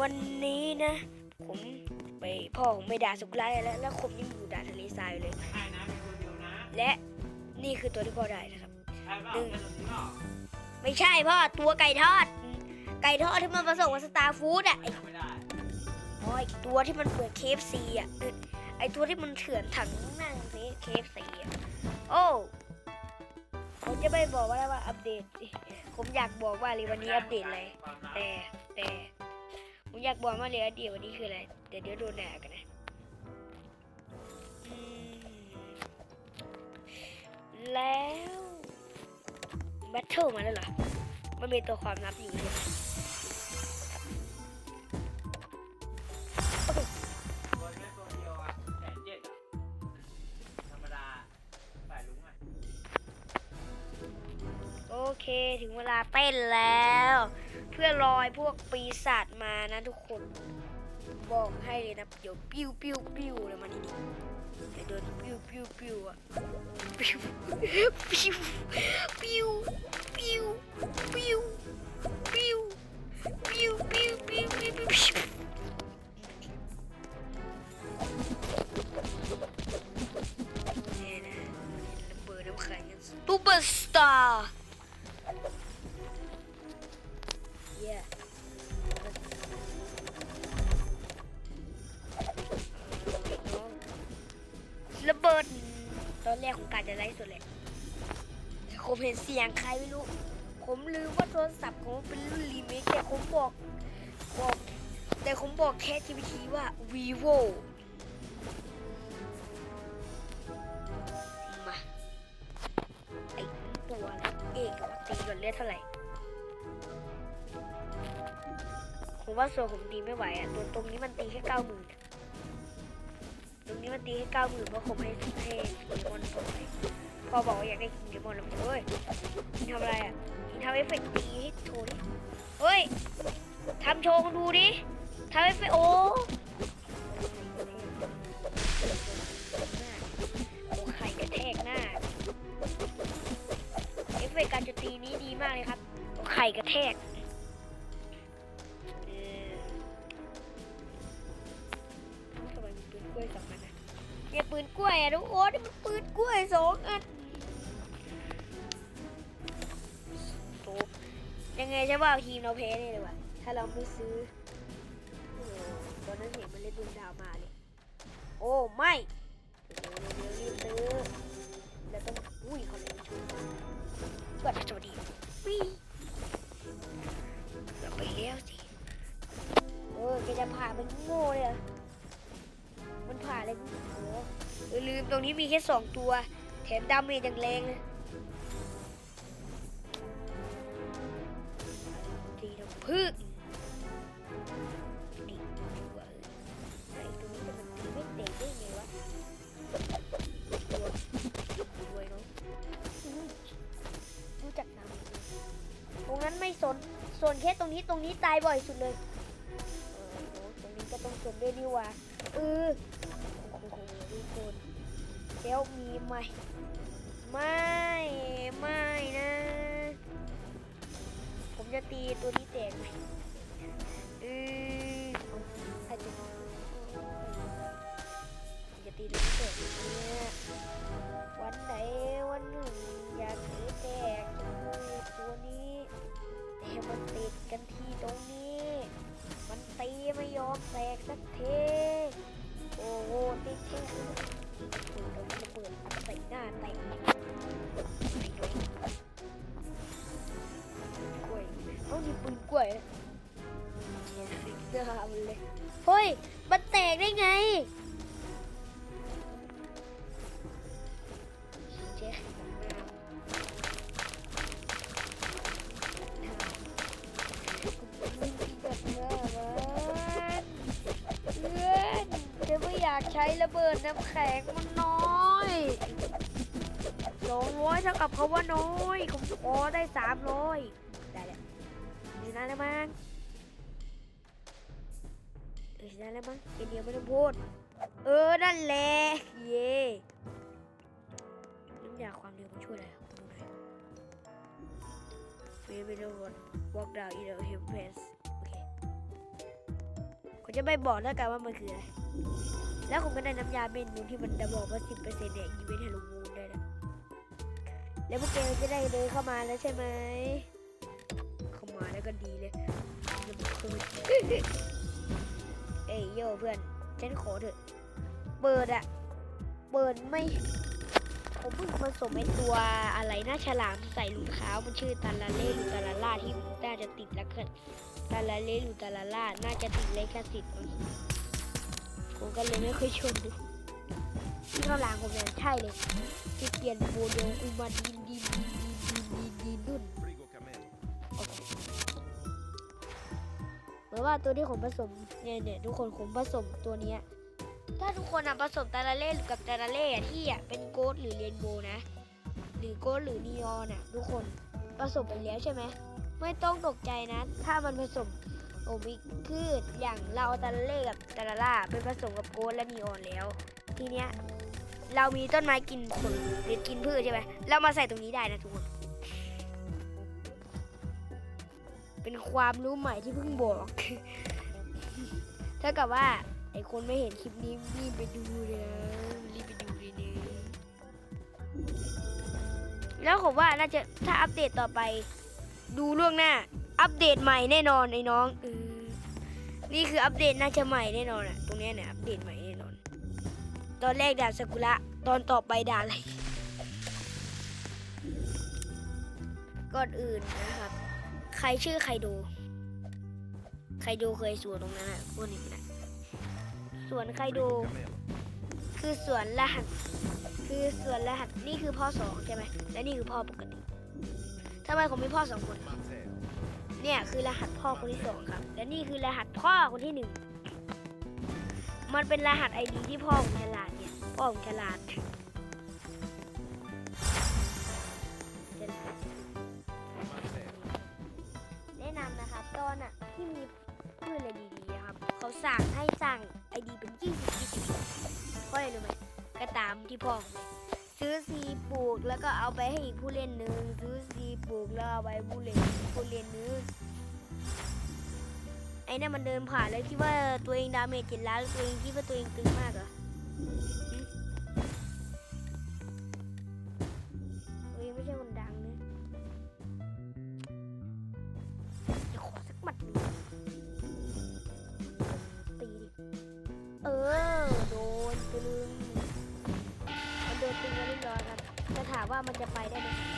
วันนี้นะ ผมไปพ่อผมไปด่าสุกไลแล้ว แล้วผมยังอยู่ด่าทะเลทรายอยู่เลยใช่นะเป็นคนเดียวนะและนี่คือตัวที่พ่อได้นะครับใช่เปล่าเป็นคนเดียวไม่ใช่พ่อตัวไก่ทอด ไก่ทอดที่มันผสมกับสตาร์ฟู้ดอะไอยังไม่ได้อ๋อไอตัวที่มันเปิดเคฟซีอะเออไอตัวที่มันเถื่อนถังหน้านี้เคฟซีอะโอ้ผมจะไม่บอกว่าอะไรว่าอัปเดต ผมอยากบอกว่าเลยวันนี้อัปเดตอะไรความลับแต่แต่ ผมอยากบอกมาเลยว่าเดียววันนี้คืออะไร เดี๋ยวเดี๋ยวโดนแดดกันนะแล้วแบทเทิลมาแล้วเหรอ มันมีตัวความลับอยู่ใช่ไหมตัวแค่ตัวเดียวอะแสนเจ็ดอะ ธรรมดาฝ่ายลุงอะ โอเค ถึงเวลาเต้นแล้ว เพื่อลอยพวกปีศาจมานะทุกคน บอกให้เลยนะเดี๋ยวปิ้วปิ้วปิ้วเลยมานี่ดิเดี๋ยวโดนปิ้วปิ้วปิ้วอะปิ้วปิ้วปิ้วปิ้วปิ้ว ด ตอนแรกของการจะไล่สุดเลยผมเห็นเสียงใครไม่รู้ ผมลืมว่าโทรศัพท์ผมเป็นรุ่นรีเมคแต่ผมบอกบอกแต่ผมบอกแค่ทีวีทีว่า vivo มาไอตัวอะเอกกับตีก่อนเลือดเท่าไหร่ผมว่าโซผมตีไม่ไหวอะตัวตรงนี้มันตีแค่เก้าหมื่น รงนี้มันตีแค่เก้าหมื่นเพราะผมให้ให้โปเกมอนส่งไปพอบอกว่าอยากได้โปเกมอนแล้วเฮ้ยมึงทำอะไรอะมึงทำเอฟเฟกต์ตีให้โชว์ดิเฮ้ยทำโชว์ดูดิทำเอฟเฟกต์โอ้โอ้ไข่กระแทกหน้าเอฟเฟกต์การจะตีนี้ดีมากเลยครับโอ้ไข่กระแทก วยอะทุกคนนี่มันปืนกล้วยสองอันยังไงใช่ป่าทีมเราแพ้เนี่ยเลยว่ะถ้าเราไม่ซื้อโอ้ตอนนั้นเห็นมันเล่นดวงดาวมาเลย โอ้ไม่เดี๋ยวเดี๋ยวรีบซื้อแล้วต้องอุ้ยเขาเล่นชูสวัสดีวิ่งเราไป ตรงนี้มีแค่สองตัว แถมดาเมจอย่างแรงเลยตีเราพึ่งไอ้ตัวเออไอ้ตัวนี้จะมันตีไม่เตะได้ไงวะตัวรวยเนาะอื้อรู้จักนามตรงนั้นไม่สนส่วนแค่ตรงนี้ตรงนี้ตายบ่อยสุดเลยตรงนี้ก็ต้องชมด้วยนี่หว่าเออ เดี๋ยวมีไหมไม่ไม่นะ ผมจะตีตัวนี้แตกไหมเอออาจจะผมจะตีตัวนี้แตกเนี่ยวันไหนวันหนึ่งอยากตีแตกตัวนี้ แต่มันติดกันที่ตรงนี้ มันตีไม่ยอมแตกสักทีโอ้โหติดแค่ กใส่โดนกล้วยเอานี่ปืนกล้วยนะเห็นสิหน้าเลยเฮ้ย มันแตกได้ไงเจ๊เพื่อนจะไม่อยากใช้ระเบิดน้ำแข็งมันน้อย ร้อยเท่ากับเขาว่าน้อยผมขอได้สามร้อยได้แล้วชนะแล้วมั้งเออชนะแล้วมั้งเอ็นเดียวไม่ต้องพูดเออ นั่นแหละ เย่น้ำยาความเร็วมันช่วยอะไรดูหน่อยเฟรมไม่ต้อน walk down in the hill press โอเคผมจะไม่บอกแล้วกันว่ามันคืออะไร แล้วผมก็ได้น้ำยาเมนูที่มันจะบอกว่าสิบเนต์เนี่ยอีเวนต์ฮาโลวีนได้นะ แล้วพวกแกจะได้เดินเข้ามาแล้วใช่ไหมเข้ามาแล้วก็ดีเลยเปิดเอ้ยโยเพื่อนฉันขอเถอะเปิดอะเปิดไม่ผมเพิ่งผสมไอตัวอะไรหนะฉลามใส่รองเท้ามันชื่อตาลาเล่หรือตาลาล่าที่น่าจะติดแล้วกันตาลาเล่หรือตาลาล่าน่าจะติดเลขสิทธิ์ผมก็เลยไม่ค่อยชนดู ที่ข้างหลังผมเนี่ยใช่เลยที่เปลี่ยนโมเดลอุมาดินดินดินดินดินดินดินดุนโอเคเหมือนว่าตัวที่ผมผสมเนี่ยเนี่ยทุกคนผมผสมตัวเนี้ยถ้าทุกคนอะผสมตาลาเล่หรือกับตาลาเล่ที่อะเป็นโกดหรือเรนโบว์นะ หรือโกดหรือนีออนอะทุกคนผสมไปแล้วใช่ไหมไม่ต้องตกใจนะ ถ้ามันผสมโอมิคืออย่างเราเอาตาลาเล่กับตาลาล่าไปผสมกับโกดและนีออนแล้ว ทีเนี้ยเรามีต้นไม้กินผลหรือกินพืชใช่ไหมเรามาใส่ตรงนี้ได้นะทุกคนเป็นความรู้ใหม่ที่เพิ่งบอกถ้ากับว่าไอคนไม่เห็นคลิปนี้รีบไปดูเลยนะรีบไปดูเลยนะแล้วผมว่าน่าจะถ้าอัปเดตต่อไป ดูล่วงหน้า อัปเดตใหม่แน่นอนไอ้น้องอนี่คืออัปเดตน่าจะใหม่แน่นอนอะตรงเนี้ยเนี่ยอัปเดตใหม่ ตอนแรกด่าสกุระตอนต่อไปด่าอะไรก่อนอื่นนะครับ ใครชื่อไคโดไคโดเคยสวนตรงนั้นอะพูดหนึ่งนะสวนไคโด Frigo Camel. คือสวนรหัส คือสวนรหัสนี่คือพ่อสองใช่ไหมและนี่คือพ่อปกติทำไมผมมีพ่อสองคน เนี่ยคือรหัสพ่อคนที่สองครับ และนี่คือรหัสพ่อคนที่หนึ่ง มันเป็นรหัสไอดีที่พ่อผมฉลาดเนี่ย พ่อผมฉลาดฉลาดแนะนำนะครับตอนอะที่มีพืชอะไรดีๆครับ เขาสั่งให้สั่งไอดีเป็นยี่สิบยี่สิบเพราะอะไรรู้ไหมก็ตามที่พ่อผมเลยซื้อซีปลูกแล้วก็เอาไปให้อีกผู้เล่นหนึ่งซื้อซีปลูกแล้วเอาไปผู้เล่นผู้เล่นหนึ่ง อ้นั่มันเดินผ่านแล้วคิดว่าตัวเองดาเมจเจ็ดล้านแล้วตัวเองคิดว่าตัวเองตึงมากเหรอตัวเองไม่ใช่คนดังนะเดี๋ยวขอสักหมัดหนึ่งตีดิเออโดนตึงมันโดนตึงแล้วเรียบร้อยครับจะถามว่ามันจะไปได้ไหม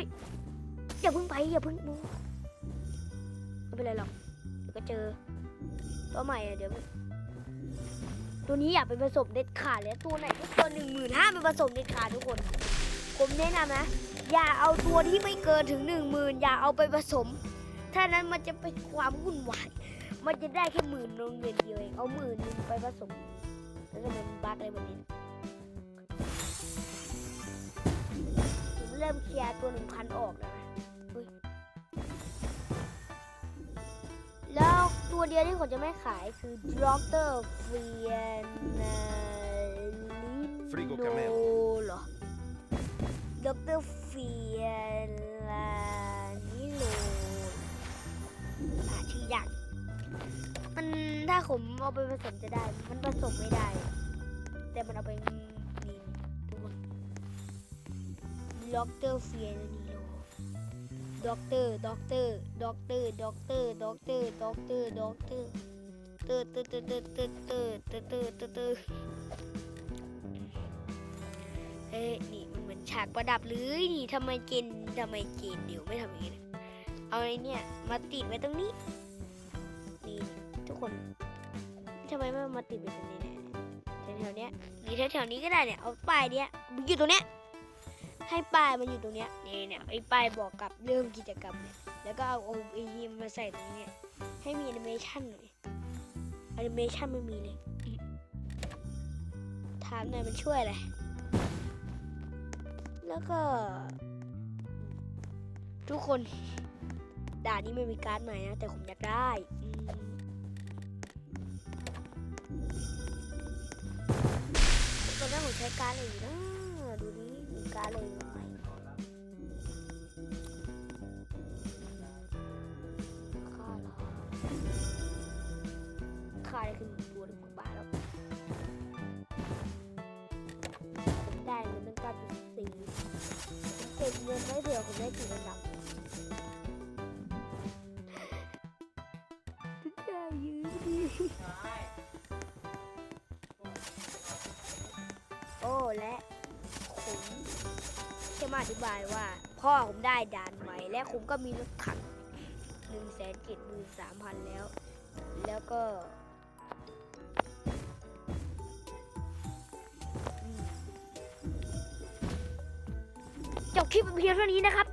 ยอย่าเพิ่งไปอย่าเพิ่งมูไม่เป็นไรหรอกเดี๋ยวก็เจอ ตัวใหม่อะเดี๋ยวตัวนี้อย่าไปผสมเด็ดขาดเลยตัวไหนก็ตัวหนึ่งหมื่นห้าไปผสมเด็ดขาดทุกคน ผมแนะนำนะ อย่าเอาตัวที่ไม่เกินถึงหนึ่งหมื่นอย่าเอาไปผสม ถ้านั้นมันจะเป็นความวุ่นวายมันจะได้แค่หมื่นลงเงินเดียวเองเอาหมื่นหนึงไปผสมแล้วจะเป็นบั๊กอะไรแบบนี้ เริ่มเคลียร์ตัวหนึ่งพันออกแล้วนะแล้วตัวเดียวที่ผมจะไม่ขายคือด็อกเตอร์เฟียนาลิโนเหรอด็อกเตอร์เฟียลานิโลอ่านชื่อยากมันถ้าผมเอาไปผสมจะได้ มันผสมไม่ได้ แต่มันเอาไป ด็อกเตอร์เฟียนานิโลด็อกเตอร์ด็อกเตอร์ด็อกเตอร์ด็อกเตอร์ด็อกเตอร์ด็อกเตอร์ด็อกเตอร์เตอร์เตอร์เตอร์เตอร์เตอร์เตอร์เตอร์เตอร์เตอร์เตอร์เฮ้ยนี่มันเหมือนฉากประดับเลยนี่ทำไมเจนทำไมเจนเดี๋ยวไม่ทำอย่างนี้เอาไอ้เนี่ยมาติดไว้ตรงนี้นี่ทุกคนทำไมไม่มาติดไว้ตรงนี้เนี่ยแถวๆเนี้ยหรือแถวๆนี้ก็ได้เนี่ยเอาป้ายเนี้ยมันอยู่ตรงเนี้ย ให้ป้ายมันอยู่ตรงเนี้ยนี่เนี่ยไอ้ป้ายบอกกับเรื่องกิจกรรมเนี่ยแล้วก็เอาโอเอมาใส่ตรงเนี้ยให้มีแอนิเมชันหน่อยแอนิเมชันไม่มีเลยถามหน่อยมันช่วยอะไรแล้วก็ ทุกคนด่านนี้ไม่มีการ์ดใหม่นะ แต่ผมอยากได้ตอนแรกผมใช้การ์ดอะไรอยู่นะะไรใหม่ค่าเหรอค่าได้ขึ้นตัวหนึ่งกว่าบาทแล้วผมได้เงินตั้งเก้าจุดสี่เก็บเงินไว้เผื่อผมได้ถึงระดับทุกอย่างยืมดีใช่โอ้และ จะมาอธิบายว่า พ่อผมได้ด่านใหม่ และผมก็มีรถถังหนึ่งแสนเจ็ดหมื่นสามพันแล้ว แล้วก็อืมจบคลิปเพียงเท่านี้นะครับ